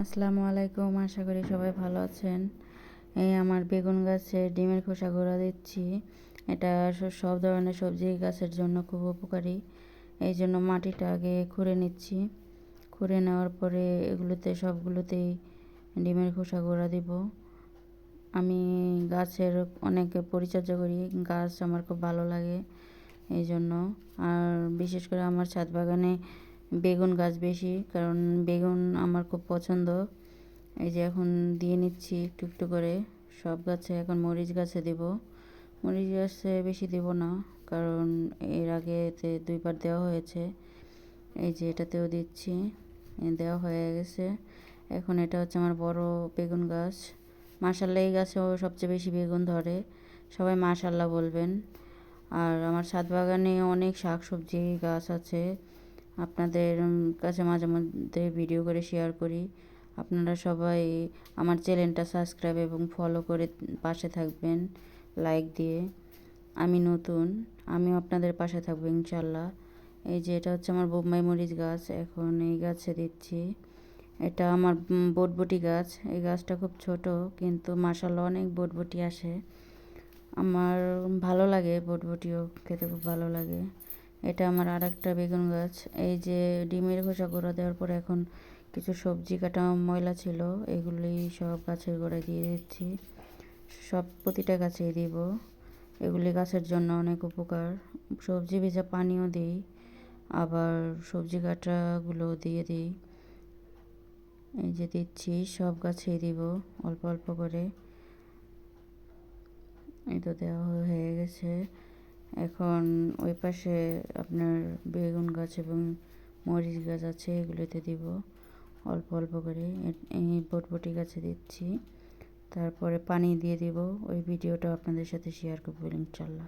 আসসালামু আলাইকুম, আশা করি সবাই ভালো আছেন। এই আমার বেগুন গাছে ডিমের খোসা গোড়া দিচ্ছি। এটা সব ধরনের সবজি গাছের জন্য খুব উপকারী। এই জন্য মাটিটা আগে খুঁড়ে নিচ্ছি। খুঁড়ে নেওয়ার পরে এগুলোতে সবগুলোতেই ডিমের খোসা গোড়া দিব। আমি গাছের অনেক পরিচর্যা করি, গাছ আমার খুব ভালো লাগে এই জন্য। আর বিশেষ করে আমার ছাদ বাগানে বেগুন গাছ বেশি, কারণ বেগুন আমার খুব পছন্দ। এই যে এখন দিয়ে নিচ্ছি একটু একটু করে। সব গাছে এখন মরিচ গাছে দেব। মরিচ গাছে বেশি দেব না, কারণ এর আগে এতে দুইবার দেওয়া হয়েছে। এই যে এটাতেও দিচ্ছি দেওয়া হয়ে গেছে। এখন এটা হচ্ছে আমার বড় বেগুন গাছ। মাসাল্লাহ এই গাছেও সবচেয়ে বেশি বেগুন ধরে, সবাই মাশাল্লাহ বলবেন। আর আমার ছাদ বাগানে অনেক শাক সবজি গাছ আছে। আপনাদের কাছে মাঝে মধ্যে ভিডিও করে শেয়ার করি। আপনারা সবাই আমার চ্যানেলটা সাবস্ক্রাইব এবং ফলো করে পাশে থাকবেন লাইক দিয়ে। আমি নতুন, আমিও আপনাদের পাশে থাকব ইনশাল্লাহ। এই যে এটা হচ্ছে আমার বোম্বাই মরিচ গাছ, এখন এই গাছে দিচ্ছি। এটা আমার বটবটি গাছ, এই গাছটা খুব ছোট, কিন্তু মাসাল্লাহ অনেক বটবটি আসে। আমার ভালো লাগে বটবটিও, খেতে খুব ভালো লাগে। এটা আমার আর একটা বেগুন গাছ। এই যে ডিমের খোসা গোড়া দেওয়ার পরে এখন কিছু সবজি কাটা ময়লা ছিল এগুলি সব গাছের গোড়ায় দিয়ে দিচ্ছি। সব প্রতিটা গাছেই দিব। এগুলি গাছের জন্য অনেক উপকার। সবজি ভেজা পানিও দিই, আবার সবজি কাটাগুলো দিয়ে দিই। এই যে দিচ্ছি, সব গাছেই দিব অল্প অল্প করে। এই তো দেওয়া হয়ে গেছে। এখন ওই পাশে আপনার বেগুন গাছ এবং মরিচ গাছ আছে, এগুলোতে দিব। অল্প অল্প করে। এই বটবটি গাছে দিচ্ছি। তারপরে পানি দিয়ে দিব। ওই ভিডিওটা আপনাদের সাথে শেয়ার করব ইনশাল্লাহ।